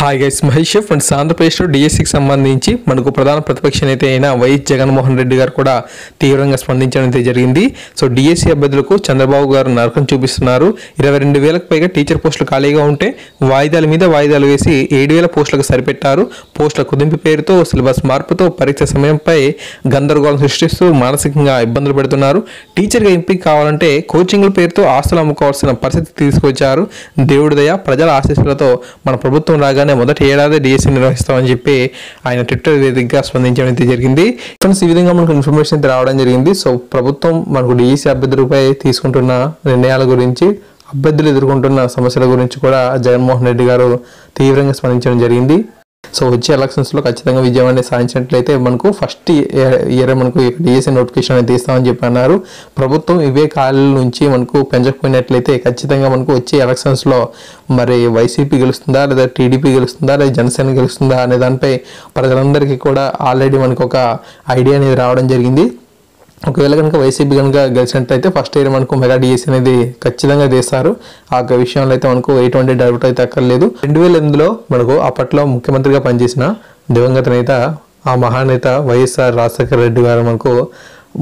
Hi guys Mahesh friends ఆంధ్రప్రదేశ్లో డిఎస్సికి సంబంధించి మనకు ప్రధాన ప్రతిపక్ష నేత అయిన వైఎస్ జగన్మోహన్ రెడ్డి గారు కూడా తీవ్రంగా స్పందించడం అయితే జరిగింది. సో డిఎస్సి అభ్యర్థులకు చంద్రబాబు గారు నరకం చూపిస్తున్నారు. ఇరవై రెండు వేలకు పైగా టీచర్ పోస్టులు ఖాళీగా ఉంటే వాయిదాల మీద వాయిదాలు వేసి ఏడు వేల పోస్టులకు సరిపెట్టారు. పోస్టుల కుదింపు పేరుతో సిలబస్ మార్పుతో పరీక్ష సమయంపై గందరగోళం సృష్టిస్తూ మానసికంగా ఇబ్బందులు పెడుతున్నారు. టీచర్గా ఎంపిక కావాలంటే కోచింగ్ల పేరుతో ఆస్తులు అమ్ముకోవాల్సిన పరిస్థితి తీసుకొచ్చారు. దేవుడి దయ ప్రజల ఆశీస్సులతో మన ప్రభుత్వం రాగానే మొదటి ఏడాది డిఎస్సీ నిర్వహిస్తామని చెప్పి ఆయన ట్విట్టర్ వేదికగా స్పందించడం అయితే జరిగింది. ఫ్రెండ్స్ ఈ విధంగా మనకు ఇన్ఫర్మేషన్ అయితే రావడం జరిగింది. సో ప్రభుత్వం మనకు డిఎస్సీ అభ్యర్థులపై తీసుకుంటున్న నిర్ణయాల గురించి అభ్యర్థులు ఎదుర్కొంటున్న సమస్యల గురించి కూడా జగన్మోహన్ రెడ్డి గారు తీవ్రంగా స్పందించడం జరిగింది. సో వచ్చే ఎలక్షన్స్లో ఖచ్చితంగా విజయం అనేది సాధించినట్లయితే మనకు ఫస్ట్ ఇయర్ మనకు డిఎస్సీ నోటిఫికేషన్ అనేది ఇస్తామని చెప్పి అన్నారు ప్రభుత్వం ఇవే ఖాళీల నుంచి మనకు పెంచకపోయినట్లయితే ఖచ్చితంగా మనకు వచ్చే ఎలక్షన్స్లో మరి వైసీపీ గెలుస్తుందా లేదా టీడీపీ గెలుస్తుందా లేదా జనసేన గెలుస్తుందా అనే దానిపై ప్రజలందరికీ కూడా ఆల్రెడీ మనకు ఒక ఐడియా అనేది రావడం జరిగింది. ఒకవేళ కనుక వైసీపీ కనుక గెలిచినట్టయితే ఫస్ట్ ఇయర్ మనకు మెగా డిఎస్సీ అనేది ఖచ్చితంగా తీస్తారు ఆ విషయంలో అయితే మనకు ఎటువంటి డౌట్ అయితే అక్కర్లేదు. రెండు వేల ఎనిమిదిలో మనకు అప్పట్లో ముఖ్యమంత్రిగా పనిచేసిన దివంగత నేత ఆ మహానేత వైఎస్ఆర్ రాజశేఖర రెడ్డి గారు మనకు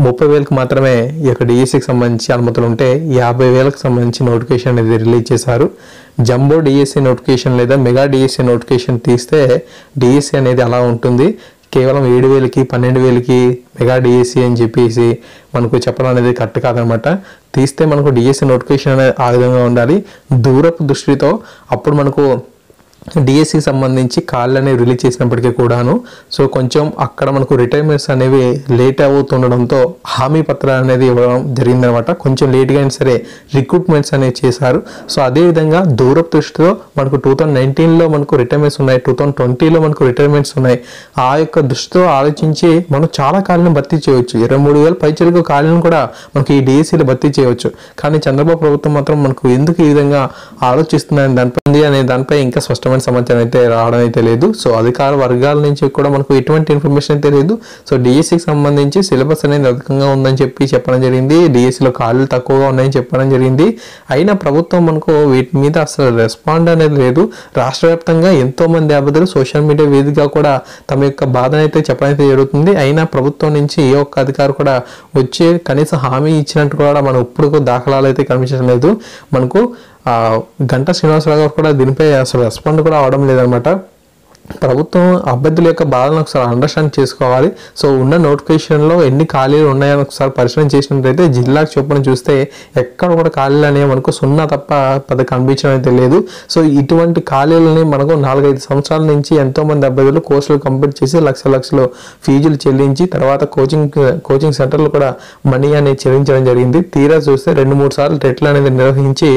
ముప్పై వేలకు మాత్రమే ఈ యొక్క డిఎస్సికి సంబంధించి అనుమతులు ఉంటే యాభై వేలకు సంబంధించి నోటిఫికేషన్ అనేది రిలీజ్ చేశారు. జంబో డిఎస్సి నోటిఫికేషన్ లేదా మెగా డిఎస్సి నోటిఫికేషన్ తీస్తే డిఎస్సి అనేది అలా ఉంటుంది. కేవలం ఏడు వేలకి పన్నెండు వేలకి మెగా డిఎస్సి అని చెప్పేసి మనకు చెప్పడం అనేది కరెక్ట్ కాదనమాట. తీస్తే మనకు డిఎస్సి నోటిఫికేషన్ అనేది ఆ విధంగా ఉండాలి. దూరపు దృష్టితో అప్పుడు మనకు డిఎస్సికి సంబంధించి కాళ్ళు అనేవి రిలీజ్ చేసినప్పటికీ కూడాను సో కొంచెం అక్కడ మనకు రిటైర్మెంట్స్ అనేవి లేట్ అవుతుండడంతో హామీ పత్రాలు అనేది ఇవ్వడం జరిగిందనమాట. కొంచెం లేట్గా అయినా సరే రిక్రూట్మెంట్స్ అనేవి చేశారు. సో అదేవిధంగా దూరపు దృష్టితో మనకు టూ థౌజండ్ నైన్టీన్లో మనకు రిటైర్మెంట్స్ ఉన్నాయి. టూ థౌజండ్ ట్వంటీలో మనకు రిటైర్మెంట్స్ ఉన్నాయి. ఆ యొక్క దృష్టితో ఆలోచించి మనం చాలా ఖాళీలను భర్తీ చేయవచ్చు. ఇరవై మూడు వేల పైచలకు ఖాళీలను కూడా మనకి ఈ డిఎస్సీలో భర్తీ చేయవచ్చు. కానీ చంద్రబాబు ప్రభుత్వం మాత్రం మనకు ఎందుకు ఈ విధంగా ఆలోచిస్తుందని దానిపై అనే దానిపై ఇంకా స్పష్టమైన సమాచారం అయితే రావడం అయితే లేదు. సో అధికార వర్గాల నుంచి కూడా మనకు ఎటువంటి ఇన్ఫర్మేషన్ అయితే లేదు. సో డిఎస్సికి సంబంధించి సిలబస్ అనేది అధికంగా ఉందని చెప్పి చెప్పడం జరిగింది. డిఎస్సిలో ఖాళీలు తక్కువగా ఉన్నాయని చెప్పడం జరిగింది. అయినా ప్రభుత్వం మనకు వీటి మీద అసలు రెస్పాండ్ అనేది లేదు. రాష్ట్ర వ్యాప్తంగా ఎంతో మంది అభ్యర్థులు సోషల్ మీడియా వేదికగా కూడా తమ యొక్క బాధను అయితే చెప్పడం అయితే జరుగుతుంది. అయినా ప్రభుత్వం నుంచి ఏ ఒక్క అధికారి కూడా వచ్చే కనీస హామీ ఇచ్చినట్టు కూడా మనం ఇప్పుడు దాఖలాలు అయితే కనిపించడం లేదు. మనకు గంట శ్రీనివాసరావు గారు కూడా దీనిపై అసలు రెస్పాండ్ కూడా అవడం లేదనమాట ప్రభుత్వం అభ్యర్థుల యొక్క బాధను ఒకసారి అండర్స్టాండ్ చేసుకోవాలి. సో ఉన్న నోటిఫికేషన్లో ఎన్ని ఖాళీలు ఉన్నాయని ఒకసారి పరిశీలన చేసినట్లయితే జిల్లాకు చొప్పున చూస్తే ఎక్కడ కూడా ఖాళీలు అనేవి మనకు సున్నా తప్ప పెద్ద కనిపించడం అయితే లేదు. సో ఇటువంటి ఖాళీలని మనకు నాలుగైదు సంవత్సరాల నుంచి ఎంతో మంది అభ్యర్థులు కోర్సులు కంప్లీట్ చేసి లక్ష లక్షలు ఫీజులు చెల్లించి తర్వాత కోచింగ్ కోచింగ్ సెంటర్లు కూడా మనీ అనేది చెల్లించడం జరిగింది. తీరా చూస్తే రెండు మూడు సార్లు టెట్లు అనేది నిర్వహించి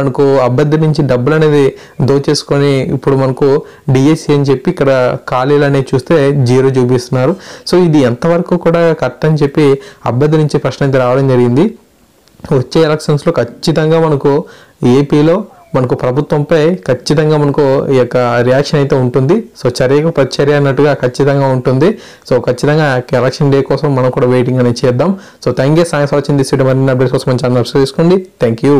మనకు అభ్యర్థి నుంచి డబ్బులు అనేది దోచేసుకొని ఇప్పుడు మనకు డిఎస్సి అని చెప్పి ఇక్కడ ఖాళీలు అనేవి చూస్తే జీరో చూపిస్తున్నారు. సో ఇది ఎంతవరకు కూడా కరెక్ట్ అని చెప్పి అభ్యర్థి నుంచి ప్రశ్న అయితే రావడం జరిగింది. వచ్చే ఎలక్షన్స్లో ఖచ్చితంగా మనకు ఏపీలో మనకు ప్రభుత్వంపై ఖచ్చితంగా మనకు ఈ యొక్క రియాక్షన్ అయితే ఉంటుంది. సో చర్యకు ప్రతిచర్య అన్నట్టుగా ఖచ్చితంగా ఉంటుంది. సో ఖచ్చితంగా ఎలక్షన్ డే కోసం మనం కూడా వెయిటింగ్ అనేది చేద్దాం. సో థ్యాంక్ యూ సాయంత్రం వచ్చింది మరిన్ని అప్డేట్స్ కోసం మంచి ఛానల్ సబ్స్క్రైబ్ చేసుకోండి. Thank you